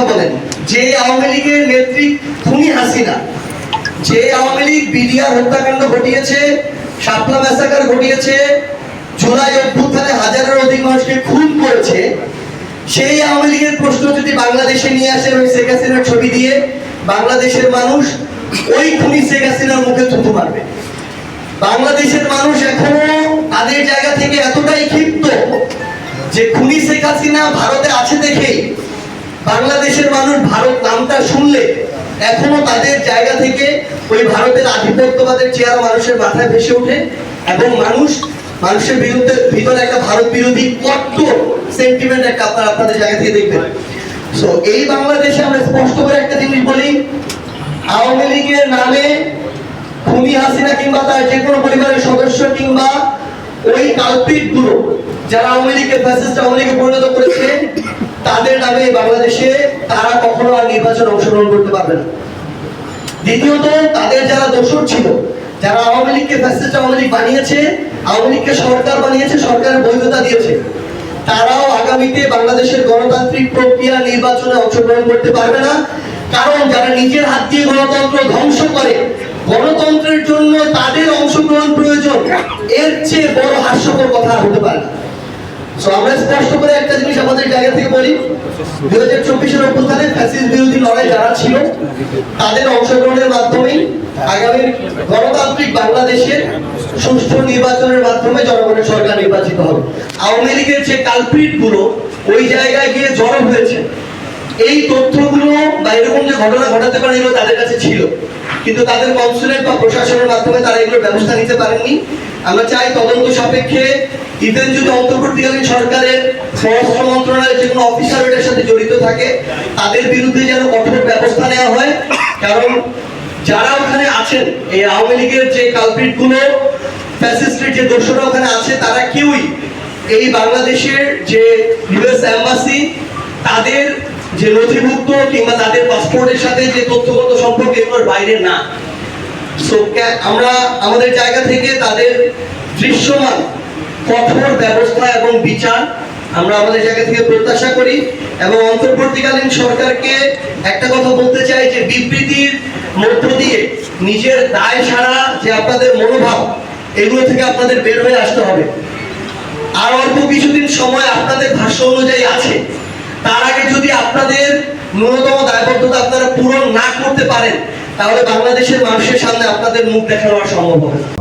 কথা বলেন। যে আওয়ামী লীগের নেত্রী খুনি হাসিনা, যে আওয়ামী লীগ বিডিআর হত্যাকাণ্ড ঘটিয়েছে, শাপলা ম্যাসাকার ঘটিয়েছে, জুলাই অভ্যুত্থানে হাজারের অধিক মানুষকে খুন করেছে, সেই আওয়ামী লীগের প্রশ্ন যদি বাংলাদেশে নিয়ে আসেন ওই শেখ হাসিনার ছবি দিয়ে, বাংলাদেশের মানুষ ওই খুনি শেখ হাসিনার মুখে থুতু মারবে। বাংলাদেশের মানুষ এখনও তাদের জায়গা থেকে এতটাই ক্ষিপ্ত যে খুনি শেখ হাসিনা ভারতে আছে দেখেই। বাংলাদেশের মানুষ ভারত নামটা শুনলে এখনও তাদের জায়গা থেকে ওই ভারতের আধিপত্যবাদের চেয়ার মানুষের মাথায় ভেসে ওঠে এবং মানুষ মানুষের বিরুদ্ধে ভিতরে একটা ভারত বিরোধী কট্টর সেন্টিমেন্ট একটা আপনারা আপনাদের জায়গা থেকে দেখবেন। সো এই বাংলাদেশে আমরা স্পষ্ট করে একটা জিনিস বলি, আওয়ামী লীগের নামে খুনি হাসিনা কিংবা তার যে কোনো পরিবারের সদস্য কিংবা ওই কাল্পিকগুলো যারা আওয়ামী লীগকে ফ্যাসিস্ট আওয়ামী লীগে পরিণত করেছে তাদের নামে বাংলাদেশে তারা কখনো আর নির্বাচন অংশগ্রহণ করতে পারবে না। দ্বিতীয়ত, তাদের যারা দোষর ছিল, যারা আওয়ামী লীগকে ফ্যাসিস্ট আওয়ামী লীগ বানিয়েছে, আওয়ামী লীগকে সরকার বানিয়েছে, সরকারের বৈধতা দিয়েছে, তারাও আগামীতে বাংলাদেশের গণতান্ত্রিক প্রক্রিয়া নির্বাচনে অংশগ্রহণ করতে পারবে না। কারণ যারা নিজের হাত দিয়ে গণতন্ত্র ধ্বংস করে, গণতন্ত্রের জন্য তাদের অংশগ্রহণ প্রয়োজন, এর চেয়ে বড় হাস্যকর কথা হতে পারে না। আমরা স্পষ্ট করে একটা জিনিস আমাদের জায়গা হাজার চব্বিশের যারা ছিল, তাদের অংশগ্রহণের মাধ্যমেই আগামী গণতান্ত্রিক বাংলাদেশের সুষ্ঠু নির্বাচনের মাধ্যমে জনগণের সরকার নির্বাচিত হবে। আওয়ামী লীগের যে ওই জায়গায় গিয়ে জড়ো হয়েছে। এই তথ্যগুলো যে ঘটনা ঘটাতে পারে এগুলো তাদের কাছে ছিল। কিন্তু তাদের কনসুলেট বা প্রশাসনের মাধ্যমে তারা এগুলো ব্যবস্থা নিতে পারেননি। আমরা চাই তদন্ত সাপেক্ষে ইভেন যদি অন্তর্বর্তীকালীন সরকারের স্বরাষ্ট্র মন্ত্রণালয়ের যে কোনো অফিসার এটার সাথে জড়িত থাকে, তাদের বিরুদ্ধে যেন কঠোর ব্যবস্থা নেওয়া হয়। কারণ যারা ওখানে আছেন, এই আওয়ামী লীগের যে কালপিটগুলো ফ্যাসিস্টের যে দোষরা ওখানে আছে, তারা কেউই এই বাংলাদেশের যে ইউএস এম্বাসি তাদের যে নথিভুক্ত কিংবা তাদের পাসপোর্টের সাথে যে তথ্যগত সম্পর্ক এগুলোর বাইরে না। সো আমরা আমাদের জায়গা থেকে তাদের দৃশ্যমান কঠোর ব্যবস্থা এবং বিচার আমরা আমাদের জায়গা থেকে প্রত্যাশা করি এবং অন্তর্বর্তীকালীন সরকারকে একটা কথা বলতে চাই যে বিবৃতির মধ্য দিয়ে নিজের দায় সারা যে আপনাদের মনোভাব, এগুলো থেকে আপনাদের বের হয়ে আসতে হবে। আর অল্প কিছুদিন সময় আপনাদের ভাষ্য অনুযায়ী আছে। তার আগে যদি আপনাদের ন্যূনতম দায়বদ্ধতা আপনারা পূরণ না করতে পারেন, তাহলে বাংলাদেশের মানুষের সামনে আপনাদের মুখ দেখানো সম্ভব হবে